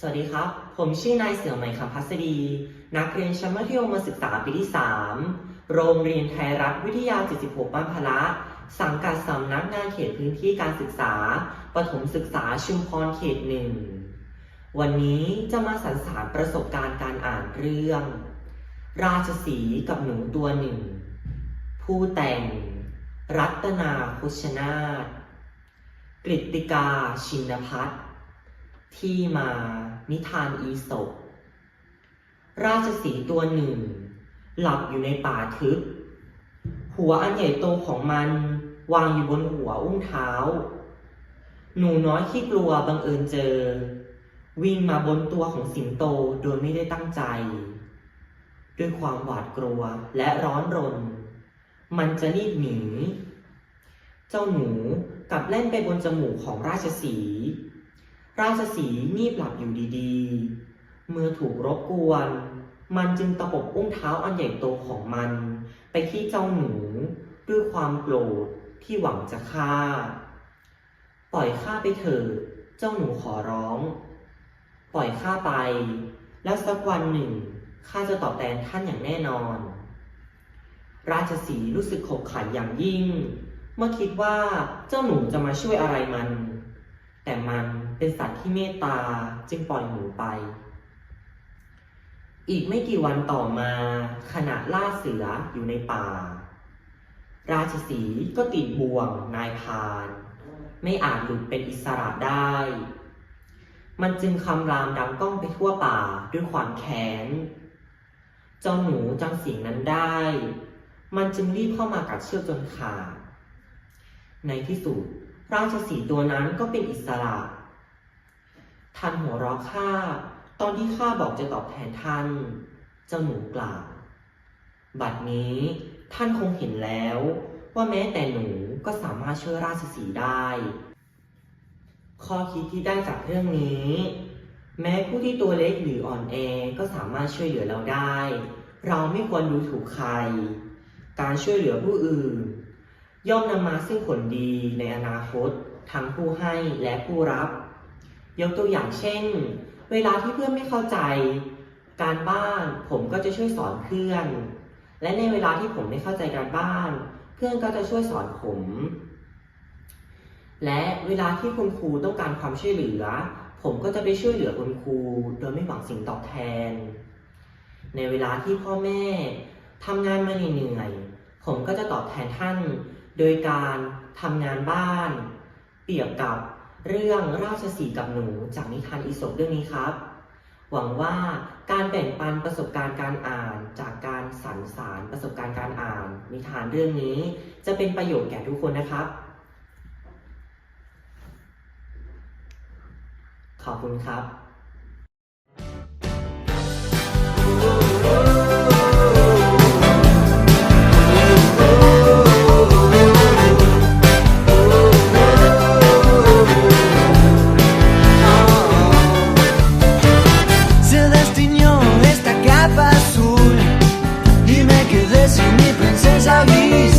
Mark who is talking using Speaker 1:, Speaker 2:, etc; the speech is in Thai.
Speaker 1: สวัสดีครับ ผมชื่อนายเสือไหม่คำพัสดี นักเรียนชั้นมัธยมศึกษาปีที่ 3 โรงเรียนไทยรัฐวิทยา 76 บ้านพละ สังกัดสำนักงานเขตพื้นที่การศึกษา ประถมศึกษาชุมพรเขตหนึ่ง วันนี้จะมาสรรสารประสบการณ์การอ่านเรื่อง ราชสีกับหนูตัวหนึ่ง ผู้แต่ง รัตนาพุชนาถกฤติกาชินพัฒน์ ที่มานิทานอีสปราชสีห์ตัวหนึ่ง หลับอยู่ในป่าทึบ หัวอันใหญ่โตของมันวางอยู่บนหัวอุ้งเท้า หนูน้อยที่กลัวบังเอิญเจอ วิ่งมาบนตัวของสิงโตโดยไม่ได้ตั้งใจ ด้วยความหวาดกลัวและร้อนรน มันจะรีบหนี เจ้าหนูกลับเล่นไปบนจมูกของราชสีห์ ราชสีงีบหลับอยู่ดีๆ เมื่อถูกรบกวน มันจึงตะปบอุ้งเท้าอันใหญ่โตของมัน ไปที่เจ้าหนูด้วยความโกรธที่หวังจะฆ่า ปล่อยข้าไปเถิด เจ้าหนูขอร้อง ปล่อยข้าไป แล้วสักวันหนึ่งข้าจะตอบแทนท่านอย่างแน่นอน ราชสีรู้สึกขบขันอย่างยิ่ง เมื่อคิดว่าเจ้าหนูจะมาช่วยอะไรมัน แต่มัน เป็นสัตว์ที่เมตตาจึงปล่อยหนูไป อีกไม่กี่วันต่อมาขณะล่าเสืออยู่ในป่า ราชสีก็ติดบ่วงนายพาน ไม่อาจหลุดเป็นอิสระได้ มันจึงคำรามดังก้องไปทั่วป่าด้วยความแค้นเจ้าหนูจำเสียงนั้นได้ มันจึงรีบเข้ามากัดเชือกจนขาดในที่สุดราชสีตัวนั้นก็เป็นอิสระ ท่านหัวเราะข้าตอนที่ข้าบอกจะตอบแทนท่าน เจ้าหนูกล่าว บัดนี้ท่านคงเห็นแล้ว ว่าแม้แต่หนูก็สามารถช่วยราชสีได้ ข้อคิดที่ได้จากเรื่องนี้ แม้ผู้ที่ตัวเล็กหรืออ่อนแอก็สามารถช่วยเหลือเราได้ เราไม่ควรดูถูกใคร การช่วยเหลือผู้อื่น ย่อมนำมาซึ่งผลดีในอนาคต ทั้งผู้ให้และผู้รับ ยกตัวอย่างเช่น เวลาที่เพื่อนไม่เข้าใจ การบ้านผมก็จะช่วยสอนเพื่อน และในเวลาที่ผมไม่เข้าใจการบ้าน เพื่อนก็จะช่วยสอนผม และเวลาที่คุณครูต้องการความช่วยเหลือ ผมก็จะไปช่วยเหลือคุณครูโดยไม่หวังสิ่งตอบแทน ในเวลาที่พ่อแม่ทำงานมาเหนื่อยผมก็จะตอบแทนท่าน โดยการทำงานบ้าน เปรียบกับ เรื่องราชสีกับหนูจากนิทานอีสปเรื่องนี้ครับ หวังว่าการแบ่งปันประสบการณ์การอ่านจากการสรรสารประสบการณ์การอ่าน นิทานเรื่องนี้ จะเป็นประโยชน์แก่ทุกคนนะครับ ขอบคุณครับ avisos.